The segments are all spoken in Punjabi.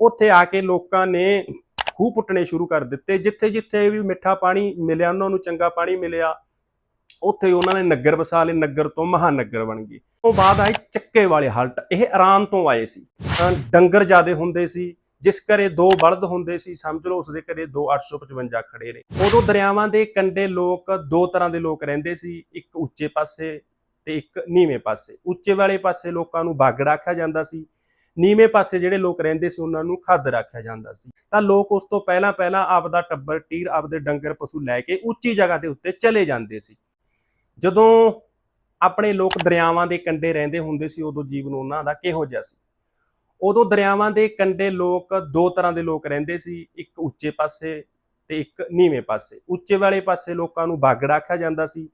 ਉੱਥੇ ਆ ਕੇ ਲੋਕਾਂ ਨੇ ਖੂਹ ਪੁੱਟਣੇ ਸ਼ੁਰੂ ਕਰ ਦਿੱਤੇ। ਜਿੱਥੇ ਜਿੱਥੇ ਵੀ ਮਿੱਠਾ ਪਾਣੀ ਮਿਲਿਆ, ਉਹਨਾਂ ਨੂੰ ਚੰਗਾ ਪਾਣੀ ਮਿਲਿਆ, ਉੱਥੇ ਉਹਨਾਂ ਨੇ ਨਗਰ ਵਸਾ ਲਏ, ਨਗਰ ਤੋਂ ਮਹਾਨਗਰ ਬਣ ਗਏ। ਤੋਂ ਬਾਅਦ ਆਏ ਚੱਕੇ ਵਾਲੇ ਹਲਟ, ਇਹ ਆਰਾਮ ਤੋਂ ਆਏ ਸੀ। ਡੰਗਰ ਜ਼ਿਆਦੇ ਹੁੰਦੇ ਸੀ, ਜਿਸ ਘਰੇ ਦੋ ਬਲਦ ਹੁੰਦੇ ਸੀ, ਸਮਝ ਲਓ ਉਸਦੇ ਘਰੇ ਦੋ 855 ਖੜੇ ਰਹੇ। ਉਦੋਂ ਦਰਿਆਵਾਂ ਦੇ ਕੰਢੇ ਲੋਕ ਦੋ ਤਰ੍ਹਾਂ ਦੇ ਲੋਕ ਰਹਿੰਦੇ ਸੀ, ਇੱਕ ਉੱਚੇ ਪਾਸੇ ਤੇ ਇੱਕ ਨੀਵੇਂ ਪਾਸੇ। ਉੱਚੇ ਵਾਲੇ ਪਾਸੇ ਲੋਕਾਂ ਨੂੰ ਬਾਗੜ ਆਖਿਆ ਜਾਂਦਾ ਸੀ ਨੀਵੇਂ ਪਾਸੇ ਜਿਹੜੇ ਲੋਕ ਰਹਿੰਦੇ ਸੀ, ਉਹਨਾਂ ਨੂੰ ਖੱਦ ਰੱਖਿਆ ਜਾਂਦਾ ਸੀ। ਤਾਂ ਲੋਕ ਉਸ ਤੋਂ ਪਹਿਲਾਂ ਪਹਿਲਾਂ ਆਪਦਾ ਟੱਬਰ, ਟੀਰ ਆਪਦੇ ਡੰਗਰ, ਪਸ਼ੂ ਲੈ ਕੇ ਉੱਚੀ ਜਗ੍ਹਾ ਦੇ ਉੱਤੇ ਚਲੇ ਜਾਂਦੇ ਸੀ। ਜਦੋਂ ਆਪਣੇ ਲੋਕ ਦਰਿਆਵਾਂ ਦੇ ਕੰਢੇ ਰਹਿੰਦੇ ਹੁੰਦੇ ਸੀ, ਉਦੋਂ ਜੀਵਨ ਉਹਨਾਂ ਦਾ ਕਿਹੋ ਜਿਹਾ ਸੀ। ਉਦੋਂ ਦਰਿਆਵਾਂ ਦੇ ਕੰਢੇ ਲੋਕ ਦੋ ਤਰ੍ਹਾਂ ਦੇ ਲੋਕ ਰਹਿੰਦੇ ਸੀ, ਇੱਕ ਉੱਚੇ ਪਾਸੇ ਤੇ ਇੱਕ ਨੀਵੇਂ ਪਾਸੇ। ਉੱਚੇ ਵਾਲੇ ਪਾਸੇ ਲੋਕਾਂ ਨੂੰ ਬਾਗੜ ਆਖਿਆ ਜਾਂਦਾ ਸੀ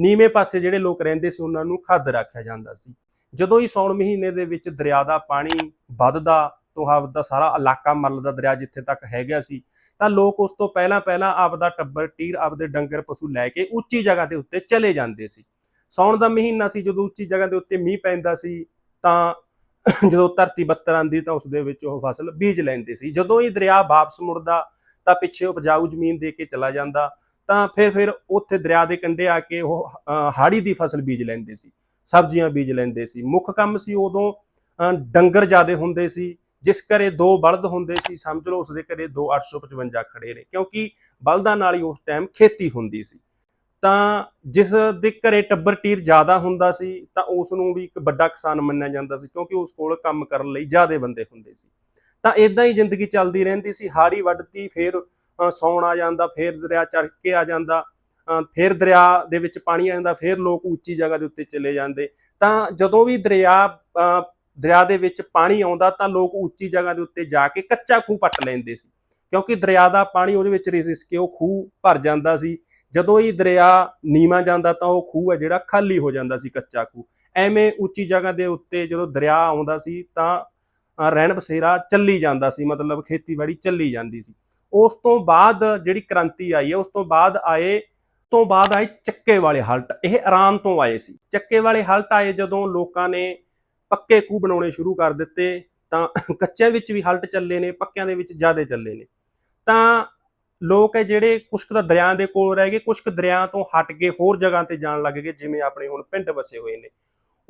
ਨੀਵੇਂ ਪਾਸੇ ਜਿਹੜੇ ਲੋਕ ਰਹਿੰਦੇ ਸੀ, ਉਹਨਾਂ ਨੂੰ ਖੱਦ ਰੱਖਿਆ ਜਾਂਦਾ ਸੀ। ਜਦੋਂ ਹੀ ਸੌਣ ਮਹੀਨੇ ਦੇ ਵਿੱਚ ਦਰਿਆ ਦਾ ਪਾਣੀ ਵੱਧਦਾ ਤੋਹਾਵ ਦਾ ਸਾਰਾ ਇਲਾਕਾ ਮੱਲਦਾ ਦਰਿਆ ਜਿੱਥੇ ਤੱਕ ਹੈਗਾ ਸੀ, ਤਾਂ ਲੋਕ ਉਸ ਤੋਂ ਪਹਿਲਾਂ ਪਹਿਲਾਂ ਆਪਦਾ ਟੱਬਰ, ਟੀਰ, ਆਪਦੇ ਡੰਗਰ, ਪਸ਼ੂ ਲੈ ਕੇ ਉੱਚੀ ਜਗ੍ਹਾ ਦੇ ਉੱਤੇ ਚਲੇ ਜਾਂਦੇ ਸੀ। ਸੌਣ ਦਾ ਮਹੀਨਾ ਸੀ, ਜਦੋਂ ਉੱਚੀ ਜਗ੍ਹਾ ਦੇ ਉੱਤੇ ਮੀਂਹ ਪੈਂਦਾ ਸੀ, ਤਾਂ ਜਦੋਂ ਧਰਤੀ ਬੱਤਰ ਆਂਦੀ ਤਾਂ ਉਸ ਦੇ ਵਿੱਚ ਉਹ ਫਸਲ ਬੀਜ ਲੈਂਦੇ ਸੀ। ਜਦੋਂ ਇਹ ਦਰਿਆ ਵਾਪਸ ਮੁੜਦਾ ਤਾਂ ਪਿੱਛੇ ਉਪਜਾਊ ਜ਼ਮੀਨ ਦੇ ਕੇ ਚਲਾ ਜਾਂਦਾ ਤਾਂ ਫਿਰ ਫਿਰ ਉੱਥੇ ਦਰਿਆ ਦੇ ਕੰਢੇ ਆ ਕੇ ਉਹ ਹਾੜੀ ਦੀ ਫਸਲ ਬੀਜ ਲੈਂਦੇ ਸੀ, ਸਬਜ਼ੀਆਂ ਬੀਜ ਲੈਂਦੇ ਸੀ। ਮੁੱਖ ਕੰਮ ਸੀ ਉਦੋਂ ਡੰਗਰ ਜ਼ਿਆਦੇ ਹੁੰਦੇ ਸੀ, ਜਿਸ ਘਰੇ ਦੋ ਬਲਦ ਹੁੰਦੇ ਸੀ, ਸਮਝ ਲਓ ਉਸਦੇ ਘਰੇ ਦੋ 855 ਖੜੇ ਨੇ, ਕਿਉਂਕਿ ਬਲਦਾਂ ਨਾਲ ਹੀ ਉਸ ਟਾਈਮ ਖੇਤੀ ਹੁੰਦੀ ਸੀ। ਤਾਂ ਜਿਸ ਦੇ ਘਰੇ ਟੱਬਰ ਟੀਰ ਜ਼ਿਆਦਾ ਹੁੰਦਾ ਸੀ ਤਾਂ ਉਸ ਨੂੰ ਵੀ ਇੱਕ ਵੱਡਾ ਕਿਸਾਨ ਮੰਨਿਆ ਜਾਂਦਾ ਸੀ ਕਿਉਂਕਿ ਉਸ ਕੋਲ ਕੰਮ ਕਰਨ ਲਈ ਜ਼ਿਆਦੇ ਬੰਦੇ ਹੁੰਦੇ ਸੀ। ਤਾਂ ਇਦਾਂ ਹੀ ਜ਼ਿੰਦਗੀ ਚੱਲਦੀ ਰਹਿੰਦੀ ਸੀ ਹਾੜੀ ਵੱਢਤੀ ਫਿਰ ਅ, ਸੌਣ ਆ ਜਾਂਦਾ ਫਿਰ ਦਰਿਆ ਚੜ ਕੇ ਆ ਜਾਂਦਾ ਅ, ਫਿਰ ਦਰਿਆ ਦੇ ਵਿੱਚ ਪਾਣੀ ਆ ਜਾਂਦਾ ਫਿਰ ਲੋਕ ਉੱਚੀ ਜਗ੍ਹਾ ਦੇ ਉੱਤੇ ਚਲੇ ਜਾਂਦੇ। ਤਾਂ ਜਦੋਂ ਵੀ ਦਰਿਆ ਦਰਿਆ ਦੇ ਵਿੱਚ ਪਾਣੀ ਆਉਂਦਾ ਤਾਂ ਲੋਕ ਉੱਚੀ ਜਗ੍ਹਾ ਦੇ ਉੱਤੇ ਜਾ ਕੇ ਕੱਚਾ ਖੂਹ ਪੱਟ ਲੈਂਦੇ ਸੀ। ਕਿਉਂਕਿ ਦਰਿਆ ਦਾ ਪਾਣੀ ਉਹਦੇ ਵਿੱਚ ਰਿਸ ਕੇ ਉਹ ਖੂਹ ਭਰ ਜਾਂਦਾ ਸੀ। ਜਦੋਂ ਹੀ ਦਰਿਆ ਨੀਵਾਂ ਜਾਂਦਾ ਤਾਂ ਉਹ ਖੂਹ ਹੈ ਜਿਹੜਾ ਖਾਲੀ ਹੋ ਜਾਂਦਾ ਸੀ, ਕੱਚਾ ਖੂਹ। ਐਵੇਂ ਉੱਚੀ ਜਗ੍ਹਾ ਦੇ ਉੱਤੇ ਜਦੋਂ ਦਰਿਆ ਆਉਂਦਾ ਸੀ ਤਾਂ ਰਹਿਣ ਬਸੇਰਾ ਚੱਲੀ ਜਾਂਦਾ ਸੀ, ਮਤਲਬ ਖੇਤੀਬਾੜੀ ਚੱਲੀ ਜਾਂਦੀ ਸੀ। ਉਸ ਤੋਂ ਬਾਅਦ ਜਿਹੜੀ ਕ੍ਰਾਂਤੀ ਆਈ ਹੈ, ਉਸ ਤੋਂ ਬਾਅਦ ਆਏ ਤੋਂ ਬਾਅਦ ਆਏ ਚੱਕੇ ਵਾਲੇ ਹਲਟ। ਇਹ ਆਰਾਮ ਤੋਂ ਆਏ ਸੀ। ਚੱਕੇ ਵਾਲੇ ਹਲਟ ਆਏ ਜਦੋਂ ਲੋਕਾਂ ਨੇ ਪੱਕੇ ਖੂਹ ਬਣਾਉਣੇ ਸ਼ੁਰੂ ਕਰ ਦਿੱਤੇ ਤਾਂ ਕੱਚਿਆਂ ਵਿੱਚ ਵੀ ਹਲਟ ਚੱਲੇ ਨੇ, ਪੱਕਿਆਂ ਦੇ ਵਿੱਚ ਜ਼ਿਆਦਾ ਚੱਲੇ ਨੇ। ਤਾਂ ਲੋਕ ਹੈ ਜਿਹੜੇ ਕੁਛ ਕੁ ਤਾਂ ਦਰਿਆ ਦੇ ਕੋਲ ਰਹਿ ਗਏ ਕੁਛ ਕੁ ਦਰਿਆ ਤੋਂ ਹਟ ਕੇ ਹੋਰ ਜਗ੍ਹਾ ਤੇ ਜਾਣ ਲੱਗ ਗਏ, ਜਿਵੇਂ ਆਪਣੇ ਹੁਣ ਪਿੰਡ ਵਸੇ ਹੋਏ ਨੇ।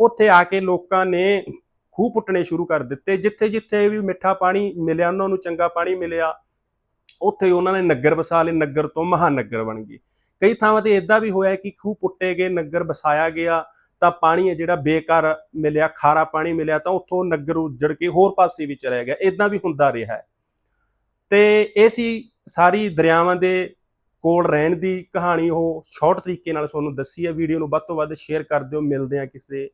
ਉੱਥੇ ਆ ਕੇ ਲੋਕਾਂ ਨੇ ਖੂਹ ਪੁੱਟਣੇ ਸ਼ੁਰੂ ਕਰ ਦਿੱਤੇ। ਜਿੱਥੇ ਜਿੱਥੇ ਵੀ ਮਿੱਠਾ ਪਾਣੀ ਮਿਲਿਆ, ਉਹਨਾਂ ਨੂੰ ਚੰਗਾ ਪਾਣੀ ਮਿਲਿਆ, ਉੱਥੇ ਉਹਨਾਂ ਨੇ ਨਗਰ ਵਸਾ ਲਏ। ਨਗਰ ਤੋਂ ਮਹਾਨਗਰ ਬਣ ਗਏ। ਕਈ ਥਾਵਾਂ ਤੇ ਇਦਾਂ ਵੀ ਹੋਇਆ ਕਿ ਖੂਹ ਪੁੱਟੇ ਗਏ, ਨਗਰ ਵਸਾਇਆ ਗਿਆ, ਤਾਂ ਪਾਣੀ ਹੈ ਜਿਹੜਾ ਬੇਕਾਰ ਮਿਲਿਆ, ਖਾਰਾ ਪਾਣੀ ਮਿਲਿਆ, ਤਾਂ ਉੱਥੋਂ ਨਗਰ ਉੱਜੜ ਕੇ ਹੋਰ ਪਾਸੇ ਵੀ ਚਲਾ ਗਿਆ। ਇਦਾਂ ਵੀ ਹੁੰਦਾ ਰਿਹਾ ਹੈ। ਤੇ ਇਹ ਸੀ ਸਾਰੀ ਦਰਿਆਵਾਂ ਦੇ ਕੋਲ ਰਹਿਣ ਦੀ ਕਹਾਣੀ। ਉਹ ਸ਼ਾਰਟ ਤਰੀਕੇ ਨਾਲ ਤੁਹਾਨੂੰ ਦੱਸੀ ਹੈ। ਵੀਡੀਓ ਨੂੰ ਵੱਧ ਤੋਂ ਵੱਧ ਸ਼ੇਅਰ ਕਰ ਦਿਓ। ਮਿਲਦੇ ਆ ਕਿਸੇ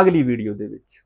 ਅਗਲੀ ਵੀਡੀਓ ਦੇ ਵਿੱਚ।